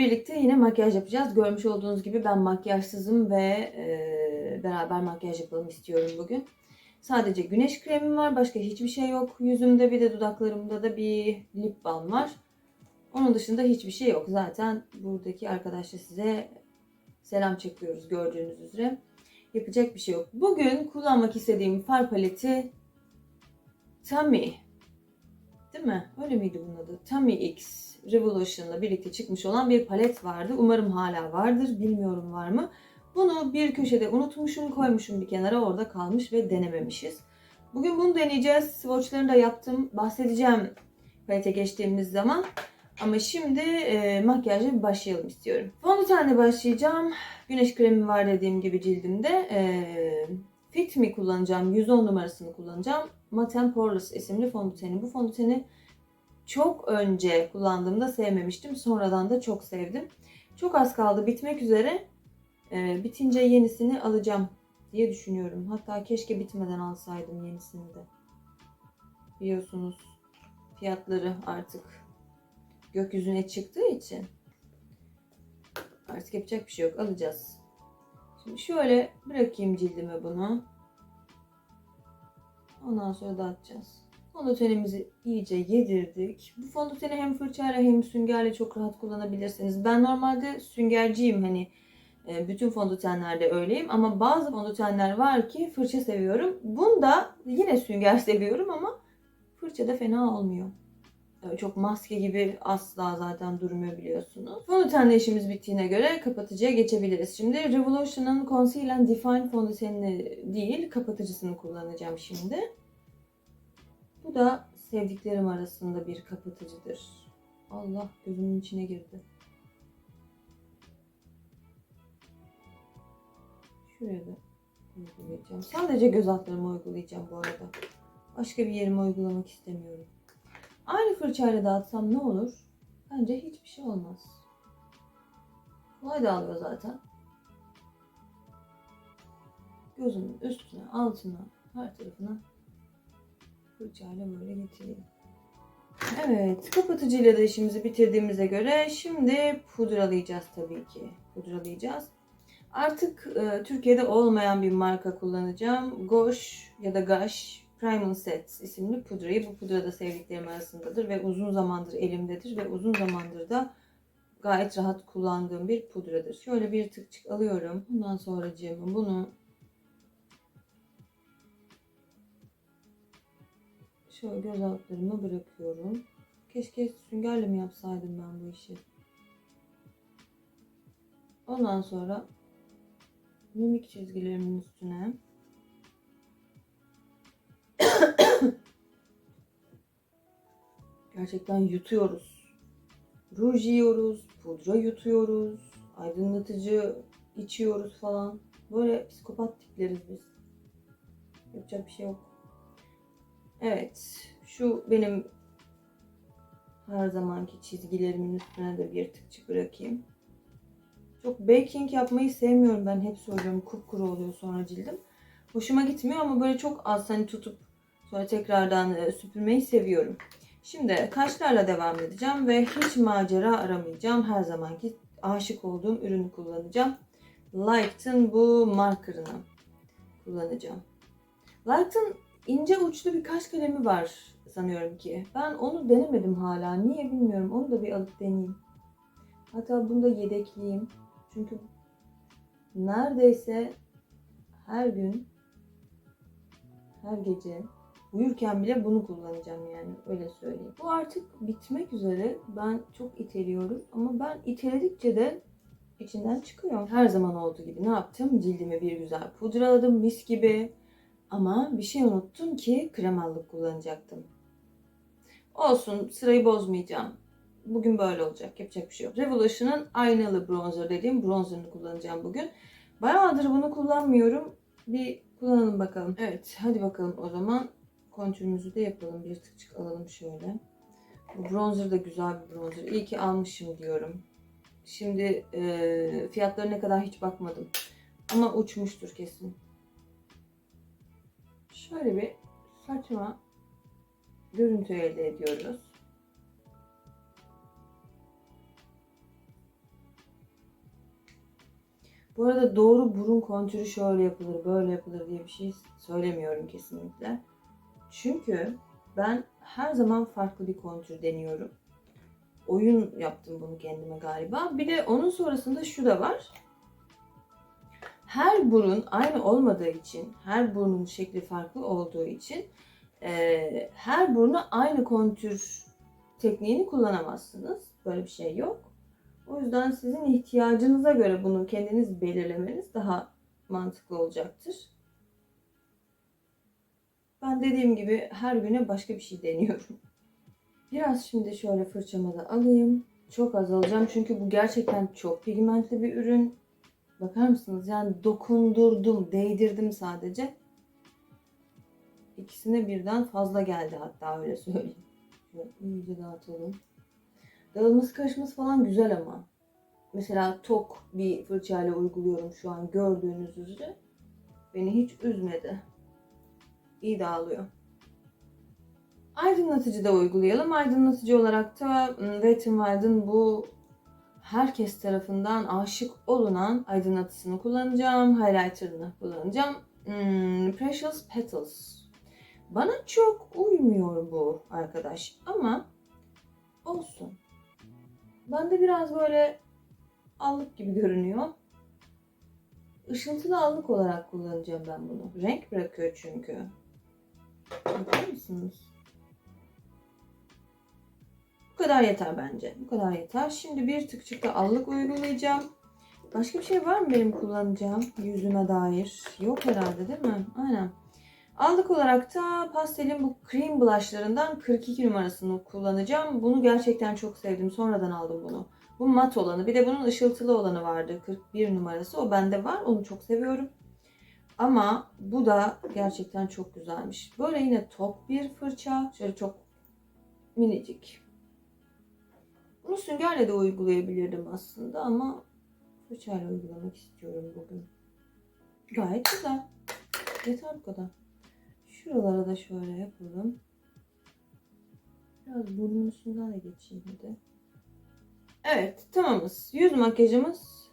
birlikte yine makyaj yapacağız. Görmüş olduğunuz gibi ben makyajsızım ve e, beraber makyaj yapalım istiyorum bugün. Sadece güneş kremim var. Başka hiçbir şey yok. Yüzümde bir de dudaklarımda da bir lip balm var. Onun dışında hiçbir şey yok. Zaten buradaki arkadaşla size selam çekiyoruz gördüğünüz üzere. Yapacak bir şey yok. Bugün kullanmak istediğim far paleti Tami. Değil mi? Öyle miydi bunun adı? Tami X Revolution'la birlikte çıkmış olan bir palet vardı. Umarım hala vardır. Bilmiyorum var mı. Bunu bir köşede unutmuşum, koymuşum bir kenara. Orada kalmış ve denememişiz. Bugün bunu deneyeceğiz. Swatchlarını da yaptım. Bahsedeceğim palete geçtiğimiz zaman. Ama şimdi e, makyaja bir başlayalım istiyorum. Fondötenle başlayacağım. Güneş kremi var dediğim gibi cildimde. E, Fit Me kullanacağım. 110 numarasını kullanacağım. Matte Poreless isimli fondöteni. Bu fondöteni çok önce kullandığımda sevmemiştim. Sonradan da çok sevdim. Çok az kaldı bitmek üzere. E, bitince yenisini alacağım diye düşünüyorum. Hatta keşke bitmeden alsaydım yenisini de. Biliyorsunuz fiyatları artık gökyüzüne çıktığı için artık yapacak bir şey yok. Alacağız. Şimdi şöyle bırakayım cildime bunu. Ondan sonra dağıtacağız. Fondötenimizi iyice yedirdik. Bu fondöteni hem fırçayla hem süngerle çok rahat kullanabilirsiniz. Ben normalde süngerciyim hani e, bütün fondötenlerde öyleyim ama bazı fondötenler var ki fırça seviyorum. Bunda yine sünger seviyorum ama fırça da fena olmuyor. Çok maske gibi asla zaten durmuyor biliyorsunuz. Fondötenle işimiz bittiğine göre kapatıcıya geçebiliriz. Şimdi Revolution'ın Conceal and Define fondötenini değil kapatıcısını kullanacağım şimdi. Da sevdiklerim arasında bir kapatıcıdır. Allah gözümün içine girdi. Şuraya da uygulayacağım. Sadece göz altlarıma uygulayacağım bu arada. Başka bir yerime uygulamak istemiyorum. Aynı fırçayla dağıtsam ne olur? Bence hiçbir şey olmaz. Kolay dağılıyor zaten. Gözümün üstüne, altına, her tarafına fırçayla böyle getireyim. Evet, kapatıcıyla da işimizi bitirdiğimize göre şimdi pudralayacağız tabii ki. Pudralayacağız. Artık e, Türkiye'de olmayan bir marka kullanacağım. Gosh ya da Gash Primal Set isimli pudrayı. Bu pudra da sevdiklerim arasındadır ve uzun zamandır elimdedir ve uzun zamandır da gayet rahat kullandığım bir pudradır. Şöyle bir tıkçık alıyorum. Bundan sonra bunu şöyle göz altlarıma bırakıyorum. Keşke süngerle mi yapsaydım ben bu işi. Ondan sonra mimik çizgilerimin üstüne Gerçekten yutuyoruz. Ruj yiyoruz, pudra yutuyoruz, aydınlatıcı içiyoruz falan. Böyle psikopat tipleriz biz. Yapacak bir şey yok. Evet, şu benim her zamanki çizgilerimin üstüne de bir tıkçı bırakayım. Çok baking yapmayı sevmiyorum ben hep söylüyorum. Kupkuru oluyor sonra cildim. Hoşuma gitmiyor ama böyle çok az hani tutup sonra tekrardan e, süpürmeyi seviyorum. Şimdi kaşlarla devam edeceğim ve hiç macera aramayacağım. Her zamanki aşık olduğum ürünü kullanacağım. Light'ın bu markerını kullanacağım. Light'ın ince uçlu bir kaş kalemi var sanıyorum ki. Ben onu denemedim hala. Niye bilmiyorum. Onu da bir alıp deneyeyim. Hatta bunu da yedekleyeyim. Çünkü neredeyse her gün her gece uyurken bile bunu kullanacağım yani öyle söyleyeyim. Bu artık bitmek üzere. Ben çok iteliyorum ama ben iteledikçe de içinden çıkıyor. Her zaman olduğu gibi ne yaptım? Cildimi bir güzel pudraladım mis gibi. Ama bir şey unuttum ki kremallık kullanacaktım. Olsun sırayı bozmayacağım. Bugün böyle olacak. Yapacak bir şey yok. Revolution'ın aynalı bronzer dediğim bronzerını kullanacağım bugün. Bayağıdır bunu kullanmıyorum. Bir kullanalım bakalım. Evet hadi bakalım o zaman kontürümüzü de yapalım. Bir tıkçık alalım şöyle. Bu bronzer da güzel bir bronzer. İyi ki almışım diyorum. Şimdi e, fiyatları ne kadar hiç bakmadım. Ama uçmuştur kesin. Şöyle bir saçma görüntü elde ediyoruz. Bu arada doğru burun kontürü şöyle yapılır, böyle yapılır diye bir şey söylemiyorum kesinlikle. Çünkü ben her zaman farklı bir kontür deniyorum. Oyun yaptım bunu kendime galiba. Bir de onun sonrasında şu da var. Her burun aynı olmadığı için, her burnun şekli farklı olduğu için eee, her buruna aynı kontür tekniğini kullanamazsınız. Böyle bir şey yok. O yüzden sizin ihtiyacınıza göre bunu kendiniz belirlemeniz daha mantıklı olacaktır. Ben dediğim gibi her güne başka bir şey deniyorum. Biraz şimdi şöyle fırçamı da alayım. Çok az alacağım çünkü bu gerçekten çok pigmentli bir ürün. Bakar mısınız? Yani dokundurdum, değdirdim sadece. İkisine birden fazla geldi hatta öyle söyleyeyim. İyice dağıtalım. Dağılması karışması falan güzel ama. Mesela tok bir fırçayla uyguluyorum şu an gördüğünüz üzere. Beni hiç üzmedi. İyi dağılıyor. Aydınlatıcı da uygulayalım. Aydınlatıcı olarak da ım, Wet n Wild'ın bu herkes tarafından aşık olunan aydınlatısını kullanacağım. Highlighter'ını kullanacağım. Hmm, Precious Petals. Bana çok uymuyor bu arkadaş ama olsun. Bende biraz böyle allık gibi görünüyor. Işıltılı allık olarak kullanacağım ben bunu. Renk bırakıyor çünkü. Bakar mısınız? Bu kadar yeter bence. Bu kadar yeter. Şimdi bir tıkçık da allık uygulayacağım. Başka bir şey var mı benim kullanacağım yüzüme dair? Yok herhalde değil mi? Aynen. Allık olarak da pastelin bu cream blushlarından 42 numarasını kullanacağım. Bunu gerçekten çok sevdim. Sonradan aldım bunu. Bu mat olanı. Bir de bunun ışıltılı olanı vardı. 41 numarası. O bende var. Onu çok seviyorum. Ama bu da gerçekten çok güzelmiş. Böyle yine top bir fırça. Şöyle çok minicik. Bunu süngerle de uygulayabilirdim aslında ama fırçayla uygulamak istiyorum bugün. Gayet güzel. Yeter bu kadar. Şuralara da şöyle yapalım. Biraz burnun üstünden de geçeyim hadi. Evet tamamız. Yüz makyajımız,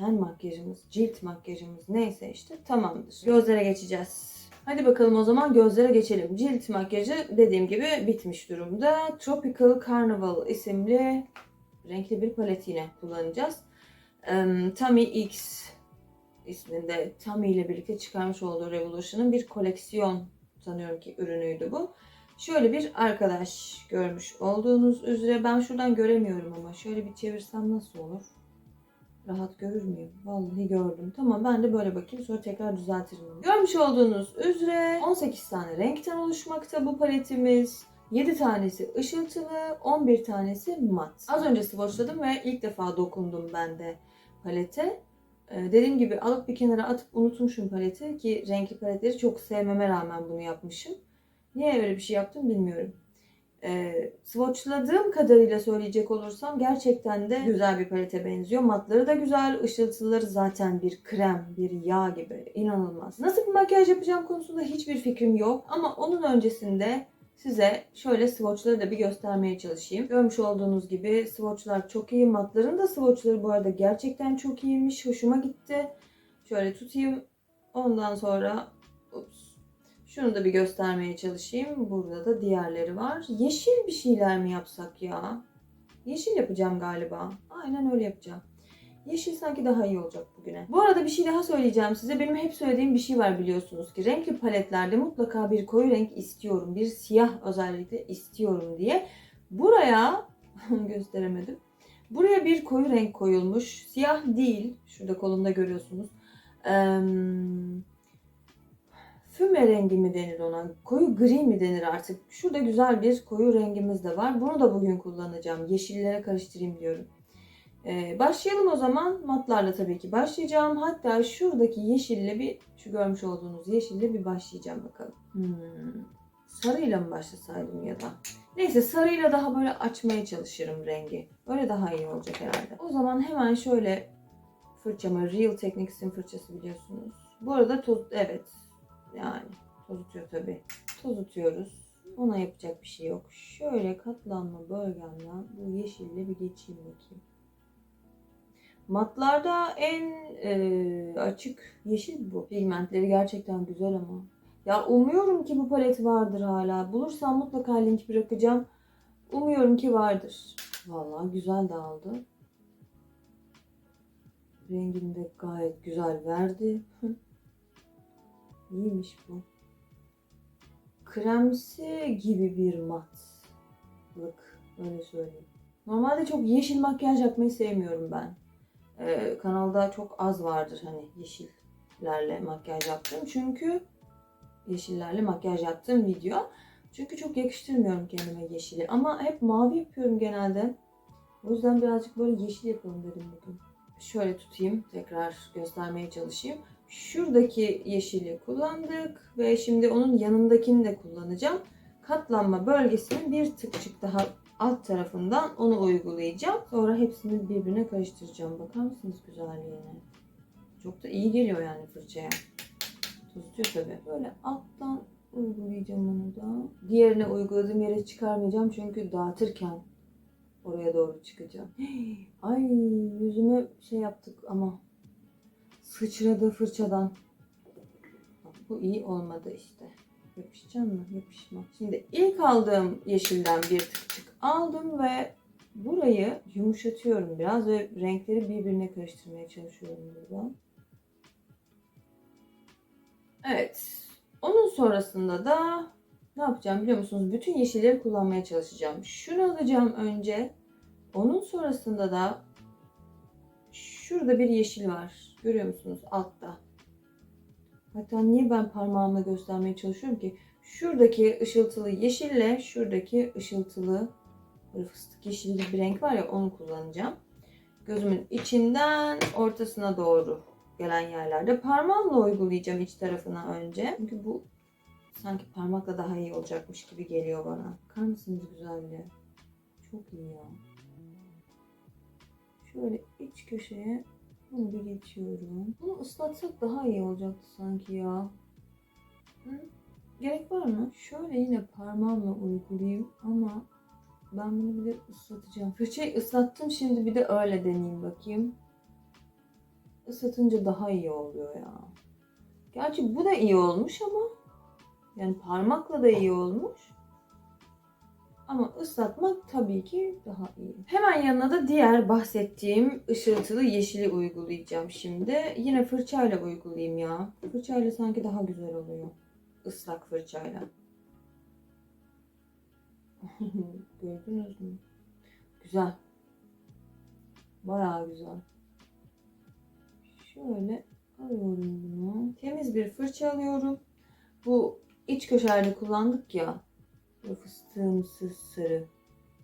ten makyajımız, cilt makyajımız neyse işte tamamdır. Gözlere geçeceğiz. Hadi bakalım o zaman gözlere geçelim. Cilt makyajı dediğim gibi bitmiş durumda. Tropical Carnival isimli renkli bir palet yine kullanacağız. Em, Tami X isminde Tami ile birlikte çıkarmış olduğu Revolution'ın bir koleksiyon sanıyorum ki ürünüydü bu. Şöyle bir arkadaş görmüş olduğunuz üzere ben şuradan göremiyorum ama şöyle bir çevirsem nasıl olur? Rahat görür müyüm? Vallahi gördüm. Tamam ben de böyle bakayım sonra tekrar düzeltirim. Görmüş olduğunuz üzere 18 tane renkten oluşmakta bu paletimiz. 7 tanesi ışıltılı, 11 tanesi mat. Az önce swatchladım ve ilk defa dokundum ben de palete. Ee, dediğim gibi alıp bir kenara atıp unutmuşum paleti ki renkli paletleri çok sevmeme rağmen bunu yapmışım. Niye öyle bir şey yaptım bilmiyorum. Ee, swatchladığım kadarıyla söyleyecek olursam gerçekten de güzel bir palete benziyor. Matları da güzel, ışıltıları zaten bir krem, bir yağ gibi inanılmaz. Nasıl bir makyaj yapacağım konusunda hiçbir fikrim yok. Ama onun öncesinde size şöyle swatchları da bir göstermeye çalışayım. Görmüş olduğunuz gibi swatchlar çok iyi. Matların da swatchları bu arada gerçekten çok iyiymiş. Hoşuma gitti. Şöyle tutayım. Ondan sonra şunu da bir göstermeye çalışayım. Burada da diğerleri var. Yeşil bir şeyler mi yapsak ya? Yeşil yapacağım galiba. Aynen öyle yapacağım. Yeşil sanki daha iyi olacak bugüne. Bu arada bir şey daha söyleyeceğim size. Benim hep söylediğim bir şey var biliyorsunuz ki. Renkli paletlerde mutlaka bir koyu renk istiyorum. Bir siyah özellikle istiyorum diye. Buraya gösteremedim. Buraya bir koyu renk koyulmuş. Siyah değil. Şurada kolumda görüyorsunuz. Eee füme rengi mi denir ona? Koyu gri mi denir artık? Şurada güzel bir koyu rengimiz de var. Bunu da bugün kullanacağım. Yeşillere karıştırayım diyorum. Ee, başlayalım o zaman. Matlarla tabii ki başlayacağım. Hatta şuradaki yeşille bir, şu görmüş olduğunuz yeşille bir başlayacağım bakalım. Hmm. Sarıyla mı başlasaydım ya da? Neyse sarıyla daha böyle açmaya çalışırım rengi. Öyle daha iyi olacak herhalde. O zaman hemen şöyle fırçama Real Techniques'in fırçası biliyorsunuz. Bu arada toz, evet yani tozutuyor tabii. Tozutuyoruz. Ona yapacak bir şey yok. Şöyle katlanma bölgemden bu yeşille bir geçeyim bakayım. Matlarda en e, açık yeşil bu. Pigmentleri gerçekten güzel ama. Ya umuyorum ki bu palet vardır hala. Bulursam mutlaka link bırakacağım. Umuyorum ki vardır. Vallahi güzel de aldı. Rengini de gayet güzel verdi. İyiymiş bu. Kremsi gibi bir matlık. Öyle söyleyeyim. Normalde çok yeşil makyaj yapmayı sevmiyorum ben. Ee, kanalda çok az vardır hani yeşillerle makyaj yaptığım. Çünkü yeşillerle makyaj yaptığım video. Çünkü çok yakıştırmıyorum kendime yeşili. Ama hep mavi yapıyorum genelde. O yüzden birazcık böyle yeşil yapalım dedim bugün. Şöyle tutayım. Tekrar göstermeye çalışayım. Şuradaki yeşili kullandık ve şimdi onun yanındakini de kullanacağım. Katlanma bölgesinin bir tıkçık daha alt tarafından onu uygulayacağım. Sonra hepsini birbirine karıştıracağım. Bakar mısınız güzelliğine? Çok da iyi geliyor yani fırçaya. Tutuyor tabii. Böyle alttan uygulayacağım onu da. Diğerine uyguladığım yere çıkarmayacağım çünkü dağıtırken oraya doğru çıkacağım. Ay yüzüme şey yaptık ama sıçradı fırçadan. Bu iyi olmadı işte. Yapışacak mı? Yapışma. Şimdi ilk aldığım yeşilden bir tıkçık aldım ve burayı yumuşatıyorum biraz ve renkleri birbirine karıştırmaya çalışıyorum burada. Evet. Onun sonrasında da ne yapacağım biliyor musunuz? Bütün yeşilleri kullanmaya çalışacağım. Şunu alacağım önce. Onun sonrasında da şurada bir yeşil var. Görüyor musunuz? Altta. Hatta niye ben parmağımla göstermeye çalışıyorum ki? Şuradaki ışıltılı yeşille şuradaki ışıltılı fıstık yeşilli bir renk var ya onu kullanacağım. Gözümün içinden ortasına doğru gelen yerlerde parmağımla uygulayacağım iç tarafına önce. Çünkü bu sanki parmakla daha iyi olacakmış gibi geliyor bana. Bakar mısınız güzelliğe? Çok iyi ya. Şöyle iç köşeye bunu bir geçiyorum. Bunu ıslatsak daha iyi olacaktı sanki ya. Hı? Gerek var mı? Şöyle yine parmağımla uygulayayım ama ben bunu bir de ıslatacağım. Fırçayı ıslattım şimdi bir de öyle deneyeyim bakayım. Islatınca daha iyi oluyor ya. Gerçi bu da iyi olmuş ama yani parmakla da iyi olmuş. Ama ıslatmak tabii ki daha iyi. Hemen yanına da diğer bahsettiğim ışıltılı yeşili uygulayacağım şimdi. Yine fırçayla uygulayayım ya. Fırçayla sanki daha güzel oluyor. Islak fırçayla. Gördünüz mü? Güzel. Bayağı güzel. Şöyle alıyorum bunu. Temiz bir fırça alıyorum. Bu iç köşelerde kullandık ya. Böyle fıstığımsı sarı.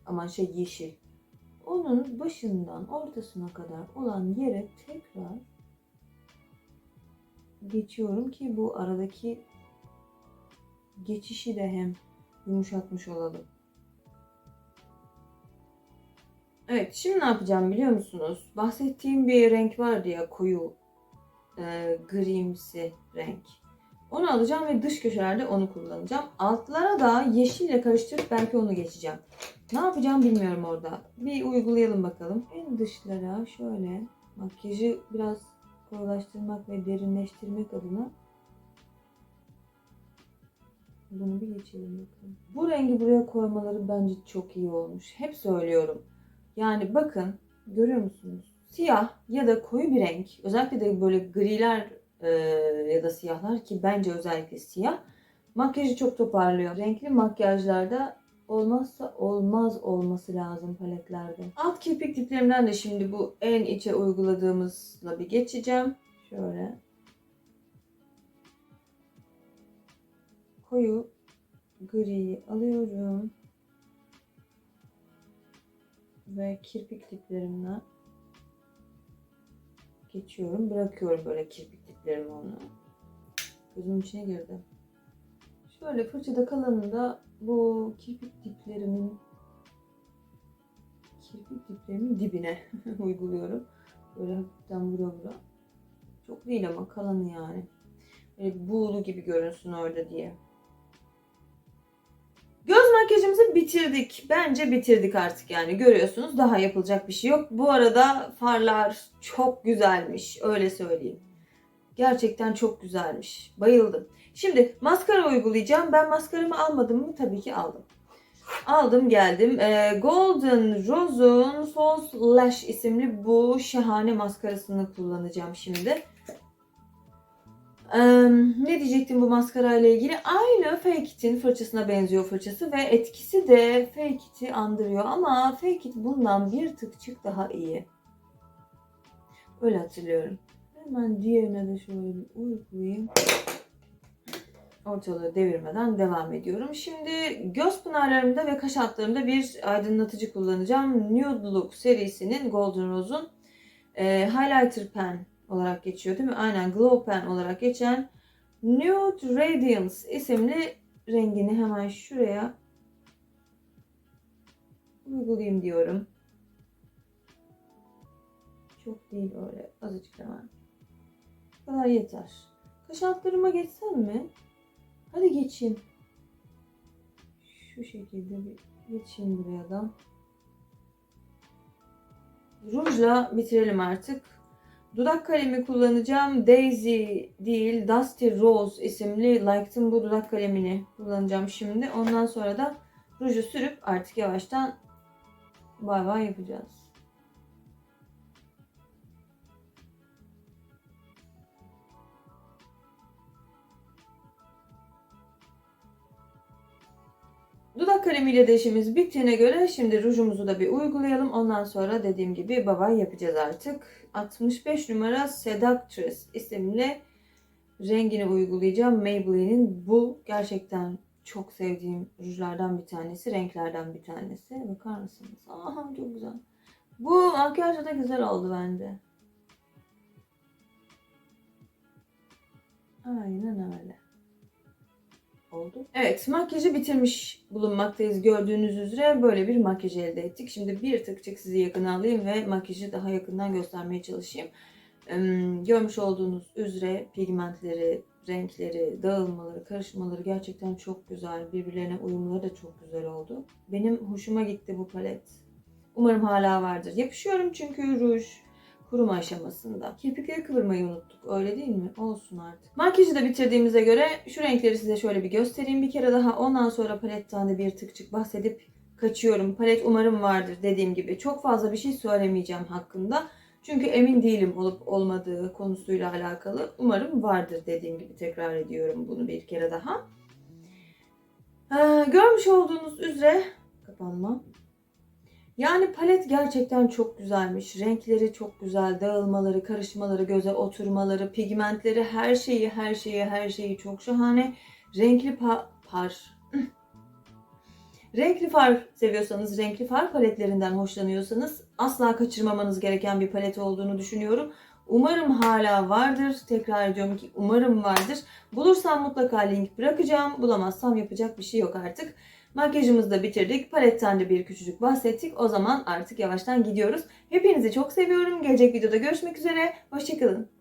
Ama şey yeşil. Onun başından ortasına kadar olan yere tekrar geçiyorum ki bu aradaki geçişi de hem yumuşatmış olalım. Evet, şimdi ne yapacağım biliyor musunuz? Bahsettiğim bir renk vardı ya koyu e, grimsi renk. Onu alacağım ve dış köşelerde onu kullanacağım. Altlara da yeşille karıştırıp belki onu geçeceğim. Ne yapacağım bilmiyorum orada. Bir uygulayalım bakalım. En dışlara şöyle makyajı biraz koyulaştırmak ve derinleştirmek adına bunu bir geçelim bakalım. Bu rengi buraya koymaları bence çok iyi olmuş. Hep söylüyorum. Yani bakın görüyor musunuz? Siyah ya da koyu bir renk özellikle de böyle griler e, ya da siyahlar ki bence özellikle siyah makyajı çok toparlıyor. Renkli makyajlarda olmazsa olmaz olması lazım paletlerde. Alt kirpik diplerimden de şimdi bu en içe uyguladığımızla bir geçeceğim. Şöyle. Koyu griyi alıyorum. Ve kirpik diplerimden geçiyorum. Bırakıyorum böyle kirpik diplerimi onu. Gözümün içine girdi. Şöyle fırçada kalanında bu kirpik diplerimin kirpik diplerimin dibine uyguluyorum. Böyle hafiften vura vura. Çok değil ama kalanı yani. Böyle buğulu gibi görünsün orada diye. Göz makyajımızı bitirdik. Bence bitirdik artık yani. Görüyorsunuz daha yapılacak bir şey yok. Bu arada farlar çok güzelmiş. Öyle söyleyeyim. Gerçekten çok güzelmiş. Bayıldım. Şimdi maskara uygulayacağım. Ben maskaramı almadım mı? Tabii ki aldım. Aldım geldim. Ee, Golden Rose'un False Lash isimli bu şahane maskarasını kullanacağım şimdi. Ee, ne diyecektim bu maskarayla ilgili? Aynı Fake It'in fırçasına benziyor fırçası ve etkisi de Fake It'i andırıyor ama Fake It bundan bir tıkçık daha iyi. Öyle hatırlıyorum. Hemen diğerine de şöyle uygulayayım. Ortalığı devirmeden devam ediyorum. Şimdi göz pınarlarımda ve kaş altlarımda bir aydınlatıcı kullanacağım. Nude Look serisinin Golden Rose'un e, Highlighter Pen olarak geçiyor değil mi? Aynen Glow Pen olarak geçen Nude Radiance isimli rengini hemen şuraya uygulayayım diyorum. Çok değil öyle azıcık hemen. Kadar yeter. Kaş altlarıma geçsem mi? Hadi geçeyim. Şu şekilde bir geçeyim buraya da. Rujla bitirelim artık. Dudak kalemi kullanacağım. Daisy değil, Dusty Rose isimli Like'ın bu dudak kalemini kullanacağım şimdi. Ondan sonra da ruju sürüp artık yavaştan bay bay yapacağız. Dudak kalemiyle de işimiz bittiğine göre şimdi rujumuzu da bir uygulayalım. Ondan sonra dediğim gibi babay yapacağız artık. 65 numara Seductress isimli rengini uygulayacağım. Maybelline'in bu gerçekten çok sevdiğim rujlardan bir tanesi, renklerden bir tanesi. Bakar mısınız? Aha çok güzel. Bu makyajda da güzel oldu bence. Aynen öyle oldu. Evet makyajı bitirmiş bulunmaktayız gördüğünüz üzere böyle bir makyaj elde ettik. Şimdi bir tıkçık sizi yakına alayım ve makyajı daha yakından göstermeye çalışayım. Görmüş olduğunuz üzere pigmentleri, renkleri, dağılmaları, karışmaları gerçekten çok güzel. Birbirlerine uyumları da çok güzel oldu. Benim hoşuma gitti bu palet. Umarım hala vardır. Yapışıyorum çünkü ruj kuruma aşamasında. Kirpikleri kıvırmayı unuttuk öyle değil mi? Olsun artık. Makyajı da bitirdiğimize göre şu renkleri size şöyle bir göstereyim bir kere daha. Ondan sonra paletten de bir tıkçık bahsedip kaçıyorum. Palet umarım vardır dediğim gibi. Çok fazla bir şey söylemeyeceğim hakkında. Çünkü emin değilim olup olmadığı konusuyla alakalı. Umarım vardır dediğim gibi tekrar ediyorum bunu bir kere daha. Ee, görmüş olduğunuz üzere kapanma. Yani palet gerçekten çok güzelmiş. Renkleri çok güzel, dağılmaları, karışmaları, göze oturmaları, pigmentleri, her şeyi, her şeyi, her şeyi çok şahane. Renkli pa- par. renkli far seviyorsanız, renkli far paletlerinden hoşlanıyorsanız asla kaçırmamanız gereken bir palet olduğunu düşünüyorum. Umarım hala vardır. Tekrar ediyorum ki umarım vardır. Bulursam mutlaka link bırakacağım. Bulamazsam yapacak bir şey yok artık. Makyajımızı da bitirdik. Paletten de bir küçücük bahsettik. O zaman artık yavaştan gidiyoruz. Hepinizi çok seviyorum. Gelecek videoda görüşmek üzere. Hoşçakalın.